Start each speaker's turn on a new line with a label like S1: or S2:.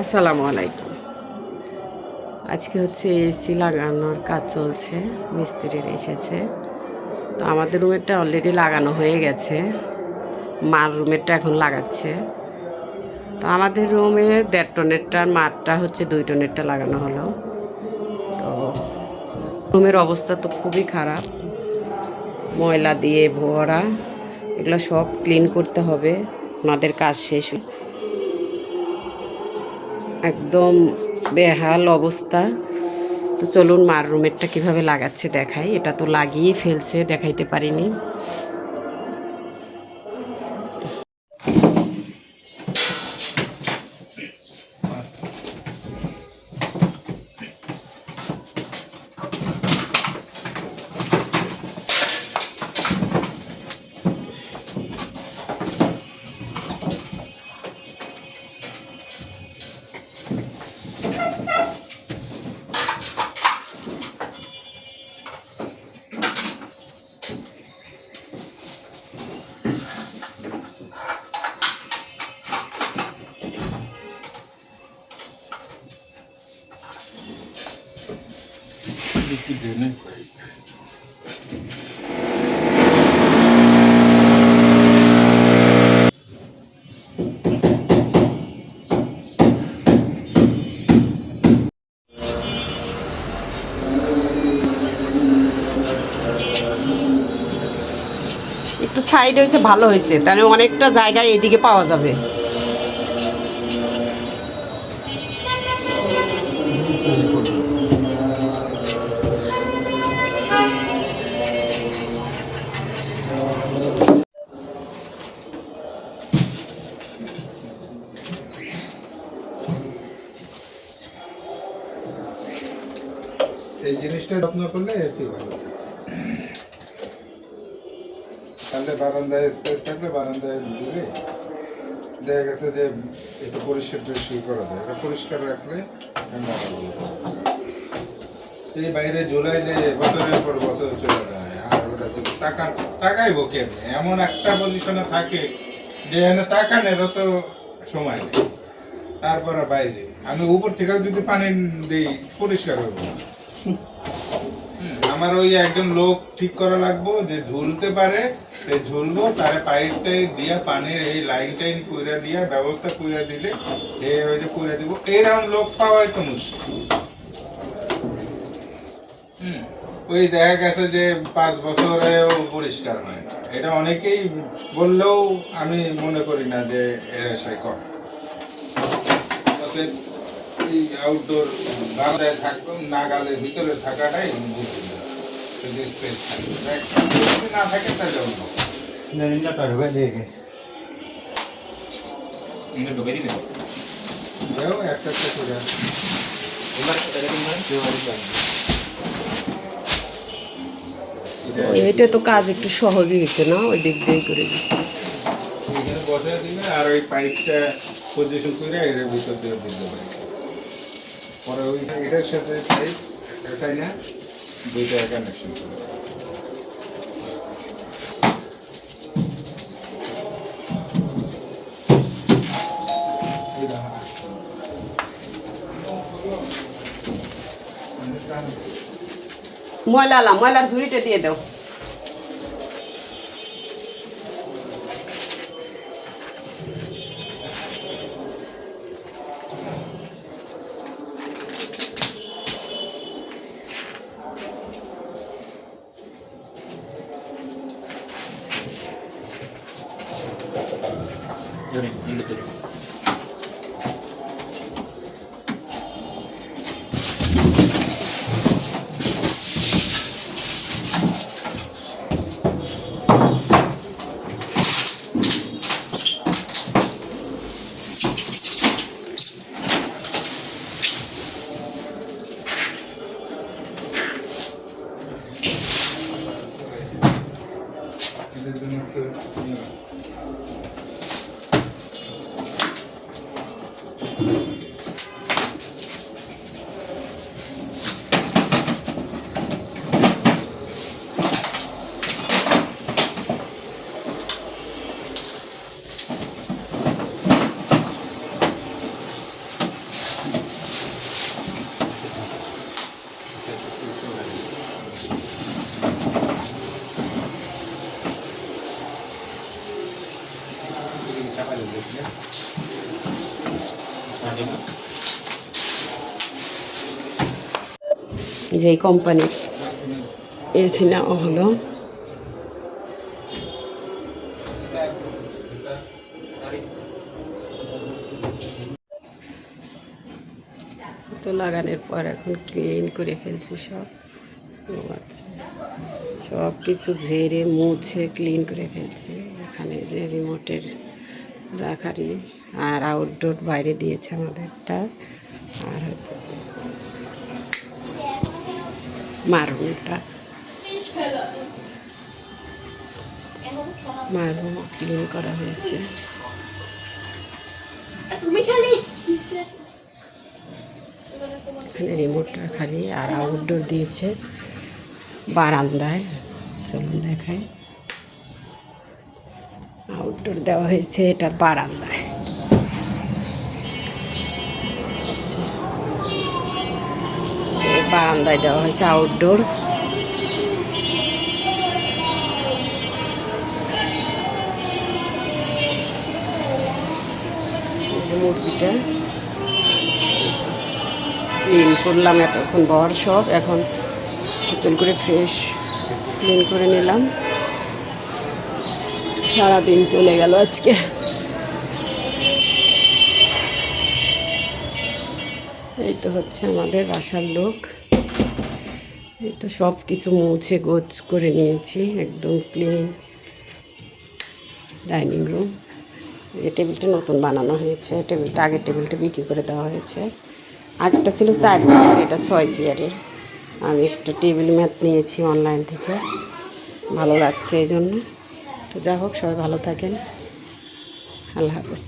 S1: আসসালামু আলাইকুম। আজকে হচ্ছে এসি লাগানোর কাজ চলছে মিস্ত্রির এসেছে। তো আমাদের রুমেরটা অলরেডি লাগানো হয়ে গেছে। মার রুমেরটা এখন লাগাচ্ছে। তো আমাদের রুমে দেড় টনেরটা আর মারটা হচ্ছে দুই টনেরটা লাগানো হলো। তো রুমের অবস্থা তো খুবই খারাপ। ময়লা দিয়ে ভরা। এগুলো সব ক্লিন করতে হবে। ওনাদের কাজ শেষ। একদম বেহাল অবস্থা। তো চলুন মার রুমেরটা কীভাবে লাগাচ্ছে দেখাই। এটা তো লাগিয়ে ফেলছে, দেখাইতে পারিনি।
S2: একটু পাইপ।
S1: একটু সাইড হয়েছে ভালো হয়েছে তাহলে অনেকটা জায়গায় এদিকে পাওয়া যাবে
S2: জিনিসটা যত্ন করলে এসি ভালো তাহলে বারান্দায় স্পেস থাকলে বারান্দায় জুড়ে দেখা গেছে যে একটু পরিষ্কার টরিষ্কার করা যায়। এটা পরিষ্কার রাখলে ঠান্ডা ভালো। এই বাইরে ঝুলাইলে বছরের পর বছর চলে যায়। আর ওটা টাকা টাকাই বকে এমন একটা পজিশনে থাকে যে এখানে তাকানেরও তো সময় নেই। তারপরে বাইরে। আমি উপর থেকে যদি পানি দিই পরিষ্কার হুম, আমার ওই একজন লোক ঠিক করা লাগবো যে ঝুলতে পারে ঝুলবো, তারে পাইপটাই দিয়া পানির এই লাইন টাইন কইরা দিয়া, ব্যবস্থা কইরা দিলে এ ওই যে কইরা দিব। এরকম লোক পাওয়াই তো মুশকিল। ওই দেখা গেছে যে পাঁচ বছরেও পরিষ্কার হয় না। এটা অনেকেই বললেও আমি মনে করি না যে এরা সে করে। আউটডোর বারান্দায় থাকতো নাগালের ভিতরে থাকাটাই বুঝতে না। এটা
S1: তো কাজ একটু সহজই হয়েছে না? ওই দিক দিয়ে করে
S2: আর ওই পাইপটা করে ভিতর দিয়ে পরে ওই এটার সাথে পাইপ এটাই না? দুইটা কানেকশন করে।
S1: ময়লা ময়লার ঝুড়িটা দিয়ে দাও। যে কোম্পানি এসি সিনেমা হলো। তো লাগানোর পর এখন ক্লিন করে ফেলছি সব। সব কিছু ঝেড়ে, মুছে ক্লিন করে ফেলছি। এখানে যে রিমোটের রাখারি আর আউটডোর বাইরে দিয়েছে আমাদেরটা। আর হচ্ছে মারুমটা মারুম ক্লিন করা হয়েছে। এখানে রিমোটটা খালি, আর আউটডোর দিয়েছে বারান্দায়। চলুন দেখাই। আউটডোর দেওয়া হয়েছে এটা বারান্দায়। বারান্দায় দেওয়া হয়েছে আউটডোর। মুরগিটা ক্লিন করলাম এতক্ষণ বর সব, এখন গোসল করে ফ্রেশ ক্লিন করে নিলাম। সারাদিন চলে গেল আজকে। এই তো হচ্ছে আমাদের বাসার লোক। এই তো সব কিছু মুছে গোছ করে নিয়েছি, একদম ক্লিন ডাইনিং রুম এই টেবিলটা নতুন বানানো হয়েছে, টেবিলটা আগের টেবিলটা বিক্রি করে দেওয়া হয়েছে। আগেরটা ছিল চার চেয়ার এটা ছয় চেয়ারের আমি একটা টেবিল ম্যাট নিয়েছি অনলাইন থেকে। ভালো লাগছে এই জন্য। তো যা হোক সবাই ভালো থাকেন। আল্লাহ হাফেজ।